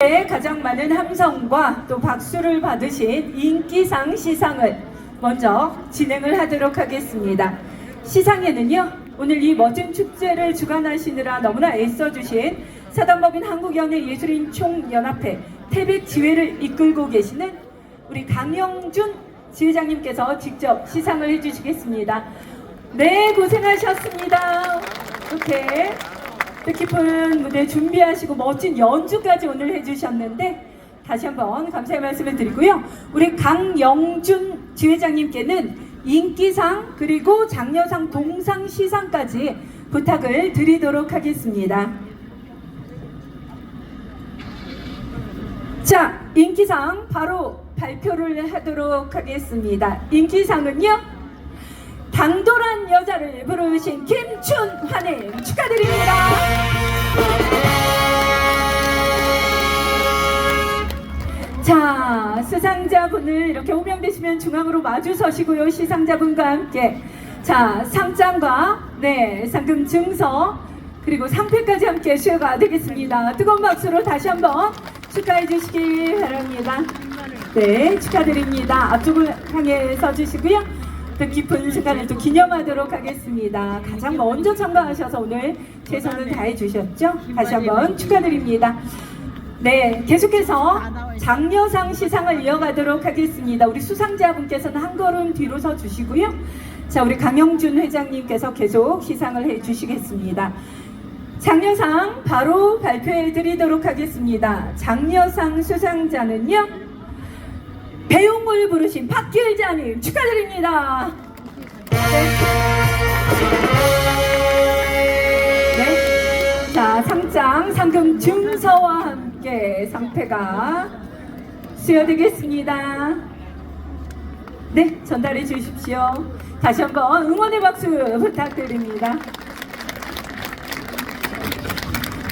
네, 가장 많은 함성과 또 박수를 받으신 인기상 시상을 먼저 진행을 하도록 하겠습니다. 시상에는요, 오늘 이 멋진 축제를 주관하시느라 너무나 애써주신 사단법인 한국연예 예술인 총연합회 태백 지회를 이끌고 계시는 우리 강영준 지회장님께서 직접 시상을 해주시겠습니다. 네, 고생하셨습니다. 이렇게 뜻깊은 무대 준비하시고 멋진 연주까지 오늘 해주셨는데 다시 한번 감사의 말씀을 드리고요. 우리 강영준 지회장님께는 인기상 그리고 장려상 동상 시상까지 부탁을 드리도록 하겠습니다. 자, 인기상 바로 발표를 하도록 하겠습니다. 인기상은요. 당돌한 여자를 부르신 김춘환님 축하드립니다. 자, 수상자분을 이렇게 호명되시면 중앙으로 마주 서시고요. 시상자분과 함께. 자, 상장과 네, 상금 증서 그리고 상패까지 함께 수여가 되겠습니다. 뜨거운 박수로 다시 한번 축하해 주시기 바랍니다. 네, 축하드립니다. 앞쪽을 향해 서 주시고요. 또 깊은 순간을 또 기념하도록 하겠습니다. 가장 먼저 참가하셔서 오늘 최선을 다해 주셨죠? 다시 한번 축하드립니다. 네, 계속해서 장려상 시상을 이어가도록 하겠습니다. 우리 수상자분께서는 한 걸음 뒤로 서 주시고요. 자, 우리 강영준 회장님께서 계속 시상을 해 주시겠습니다. 장려상 바로 발표해 드리도록 하겠습니다. 장려상 수상자는요. 배용을 부르신 박길자님 축하드립니다. 네. 네. 자, 상장 상금 증서와 함께 상패가 수여되겠습니다. 네, 전달해 주십시오. 다시 한번 응원의 박수 부탁드립니다.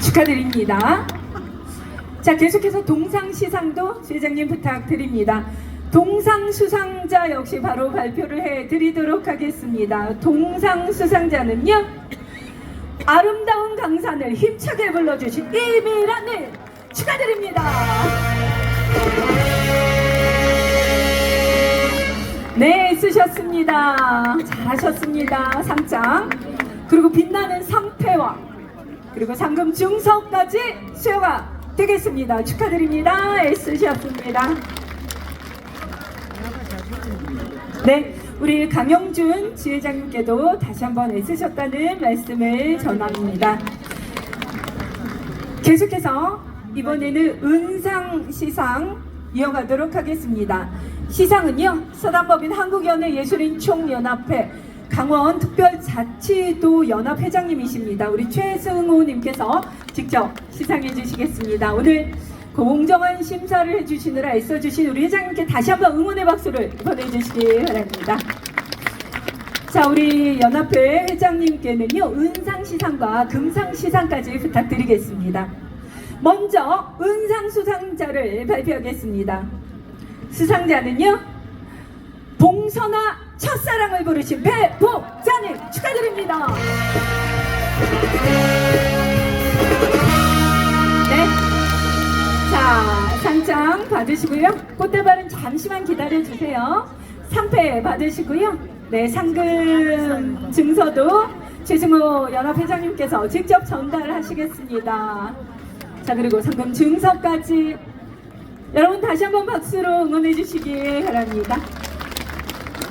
축하드립니다. 자, 계속해서 동상 시상도 회장님 부탁드립니다. 동상 수상자 역시 바로 발표를 해 드리도록 하겠습니다. 동상 수상자는요. 아름다운 강산을 힘차게 불러주신 이미라님 축하드립니다. 네, 쓰셨습니다. 잘하셨습니다. 상장. 그리고 빛나는 상패와 그리고 상금 증서까지 수여가 되겠습니다. 축하드립니다. 애쓰셨습니다. 네, 우리 강영준 지회장님께도 다시 한번 애쓰셨다는 말씀을 전합니다. 계속해서 이번에는 은상 시상 이어가도록 하겠습니다. 시상은요, 서단법인 한국연예 예술인 총연합회 강원 특별자치도 연합 회장님이십니다. 우리 최승호님께서 직접 시상해 주시겠습니다. 오늘 공정한 심사를 해주시느라 애써주신 우리 회장님께 다시 한번 응원의 박수를 보내주시기 바랍니다. 자, 우리 연합회 회장님께는요, 은상시상과 금상시상까지 부탁드리겠습니다. 먼저 은상수상자를 발표하겠습니다. 수상자는요, 봉선아 첫사랑을 부르신 배복자님 축하드립니다. 자, 상장 받으시고요. 꽃다발은 잠시만 기다려 주세요. 상패 받으시고요. 네, 상금 증서도 최승호 연합회장님께서 직접 전달하시겠습니다. 자, 그리고 상금 증서까지 여러분 다시 한번 박수로 응원해 주시기 바랍니다.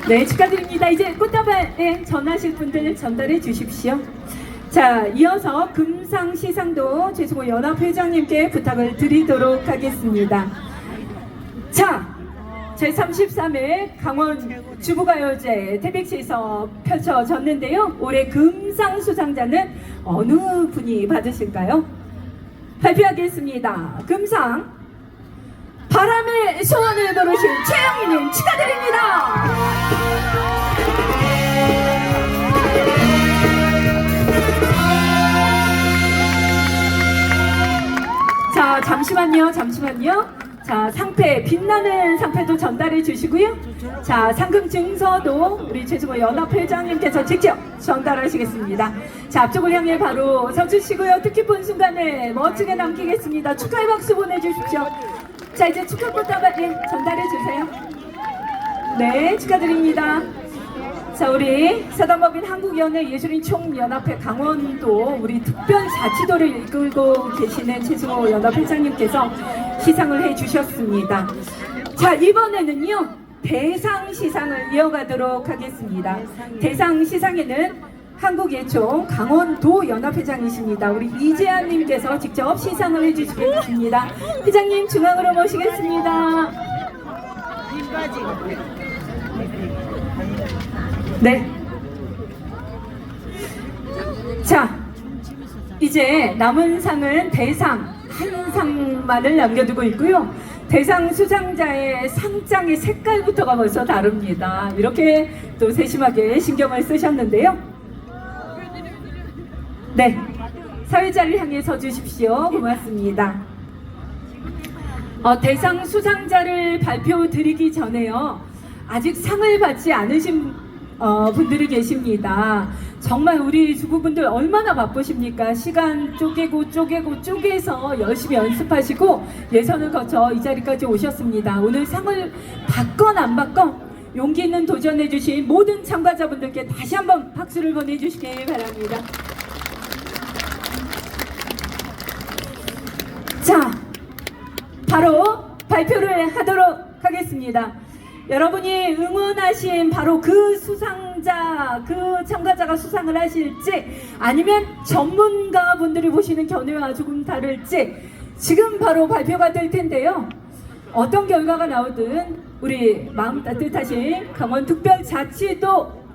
네, 축하드립니다. 이제 꽃다발에 전하실 분들 전달해 주십시오. 자, 이어서 금상 시상도 최승호 연합회장님께 부탁을 드리도록 하겠습니다. 자, 제33회 강원 주부가요제 태백시에서 펼쳐졌는데요. 올해 금상 수상자는 어느 분이 받으실까요? 발표하겠습니다. 금상 바람의 소원을 부르신 최영희님 축하드립니다. 잠시만요, 잠시만요. 자, 상패, 빛나는 상패도 전달해 주시고요. 자, 상금 증서도 우리 최수고 연합회장님께서 직접 전달하시겠습니다. 자, 앞쪽을 향해 바로 서주시고요. 뜻깊은 순간을 멋지게 남기겠습니다. 축하의 박수 보내주십시오. 자, 이제 축하 꽃다발 예, 전달해 주세요. 네, 축하드립니다. 자, 우리 사단법인 한국연예 예술인 총연합회 강원도 우리 특별자치도를 이끌고 계시는 최승호 연합회장님께서 시상을 해주셨습니다. 자, 이번에는요, 대상 시상을 이어가도록 하겠습니다. 대상 시상에는 한국예총 강원도 연합회장이십니다. 우리 이재한님께서 직접 시상을 해주시겠습니다. 회장님 중앙으로 모시겠습니다. 네. 자, 이제 남은 상은 대상 한 상만을 남겨두고 있고요. 대상 수상자의 상장의 색깔부터가 벌써 다릅니다. 이렇게 또 세심하게 신경을 쓰셨는데요. 네. 사회자를 향해 서 주십시오. 고맙습니다. 어, 대상 수상자를 발표 드리기 전에요. 아직 상을 받지 않으신 어, 분들이 계십니다. 정말 우리 주부분들 얼마나 바쁘십니까? 시간 쪼개고 쪼개고 쪼개서 열심히 연습하시고 예선을 거쳐 이 자리까지 오셨습니다. 오늘 상을 받건 안 받건 용기 있는 도전해주신 모든 참가자분들께 다시 한번 박수를 보내주시기 바랍니다. 자, 바로 발표를 하도록 하겠습니다. 여러분이 응원하신 바로 그 수상자, 그 참가자가 수상을 하실지 아니면 전문가 분들이 보시는 견해와 조금 다를지 지금 바로 발표가 될 텐데요. 어떤 결과가 나오든 우리 마음 따뜻하신 강원 특별자치도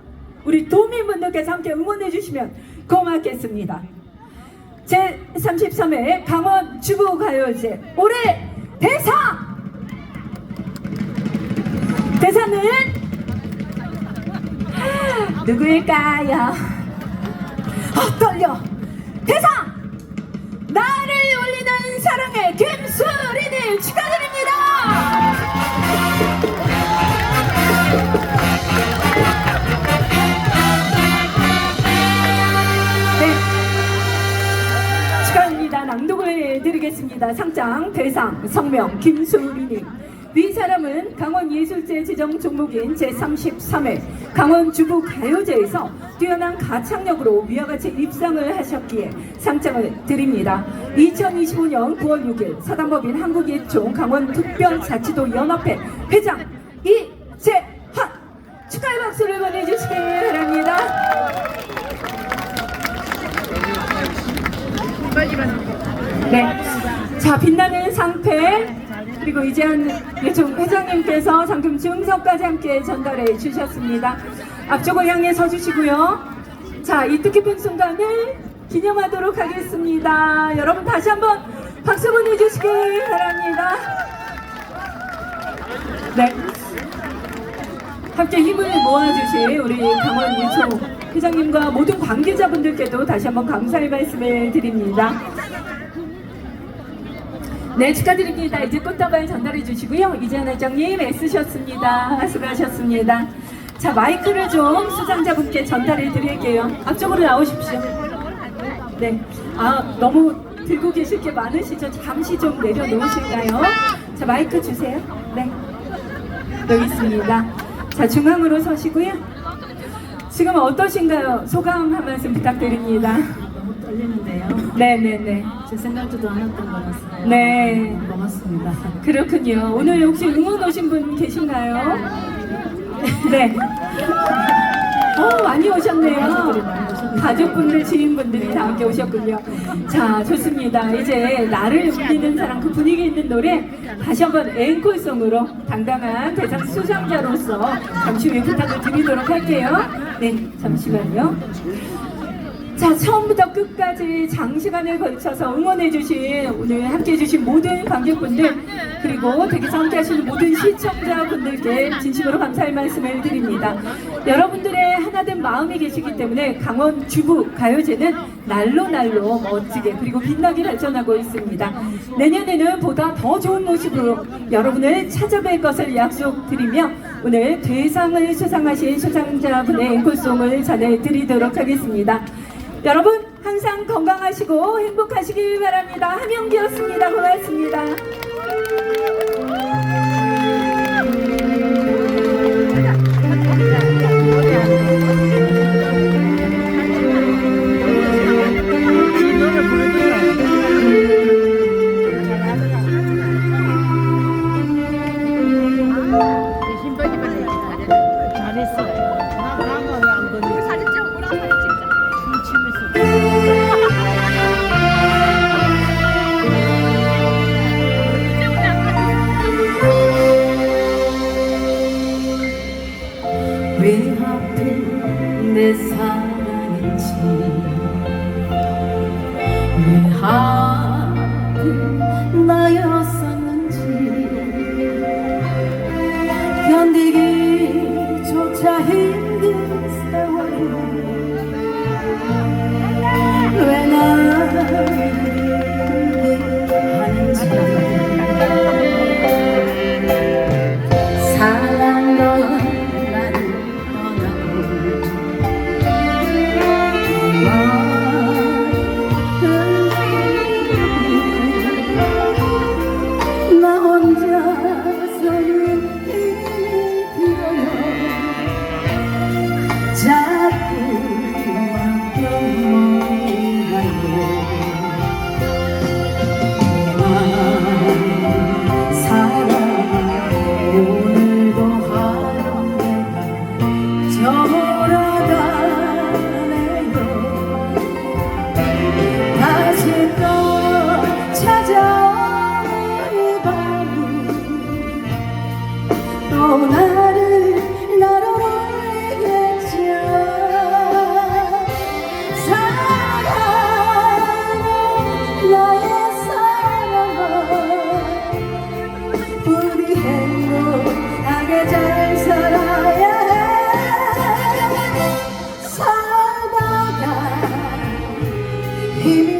우리 도민분들께서 함께 응원해 주시면 고맙겠습니다. 제 33회 강원 주부가요제 올해 대상 대상은 누구일까요? 아 떨려 대상 나를 올리는 사랑의 김수리님 축하드립니다. 네. 축하합니다. 낭독을 드리겠습니다. 상장 대상 성명 김수리님. 위 사람은 강원예술제 지정 종목인 제33회 강원주부 가요제에서 뛰어난 가창력으로 위와 같이 입상을 하셨기에 상장을 드립니다. 2025년 9월 6일 사단법인 한국예총 강원특별자치도 연합회 회장 이재환 축하의 박수를 보내주시기 바랍니다. 네. 자, 빛나는 상패, 그리고 이재한 예총 회장님께서 상금 증서까지 함께 전달해 주셨습니다. 앞쪽을 향해 서주시고요. 자, 이 뜻깊은 순간을 기념하도록 하겠습니다. 여러분 다시 한번 박수 보내주시기 바랍니다. 네. 함께 힘을 모아주신 우리 강원 예총 회장님과 모든 관계자분들께도 다시 한번 감사의 말씀을 드립니다. 네, 축하드립니다. 이제 꽃다발 전달해 주시고요. 이재현 회장님 애쓰셨습니다. 수고하셨습니다. 자, 마이크를 좀 수상자분께 전달해 드릴게요. 앞쪽으로 나오십시오. 네. 아, 너무 들고 계실 게 많으시죠? 잠시 좀 내려놓으실까요? 자, 마이크 주세요. 네. 여기 있습니다. 자, 중앙으로 서시고요. 지금 어떠신가요? 소감 한 말씀 부탁드립니다. 너무 떨리는데요. 네네네. 제 생각지도 않았던 거라서 네. 고맙습니다. 그렇군요. 오늘 혹시 응원 오신 분 계신가요? 네. 어, 많이 오셨네요. 가족분들, 지인분들이 다 함께 오셨군요. 자, 좋습니다. 이제 나를 울리는 사람 그 분위기 있는 노래 다시 한번 앵콜송으로 당당한 대상 수상자로서 잠시 후에 부탁을 드리도록 할게요. 네, 잠시만요. 자, 처음부터 끝까지 장시간을 걸쳐서 응원해주신, 오늘 함께해주신 모든 관객분들, 그리고 댁에서 함께하시는 모든 시청자분들께 진심으로 감사의 말씀을 드립니다. 여러분들의 하나된 마음이 계시기 때문에 강원 주부 가요제는 날로 날로 멋지게 그리고 빛나게 발전하고 있습니다. 내년에는 보다 더 좋은 모습으로 여러분을 찾아뵐 것을 약속드리며 오늘 대상을 수상하신 수상자분의 앵콜송을 전해드리도록 하겠습니다. 여러분 항상 건강하시고 행복하시길 바랍니다. 함영기였습니다. 고맙습니다. 왜 하필 내 사랑인지? 왜 하필 나였었는지? 견디기조차 힘든 세월 왜 나를 He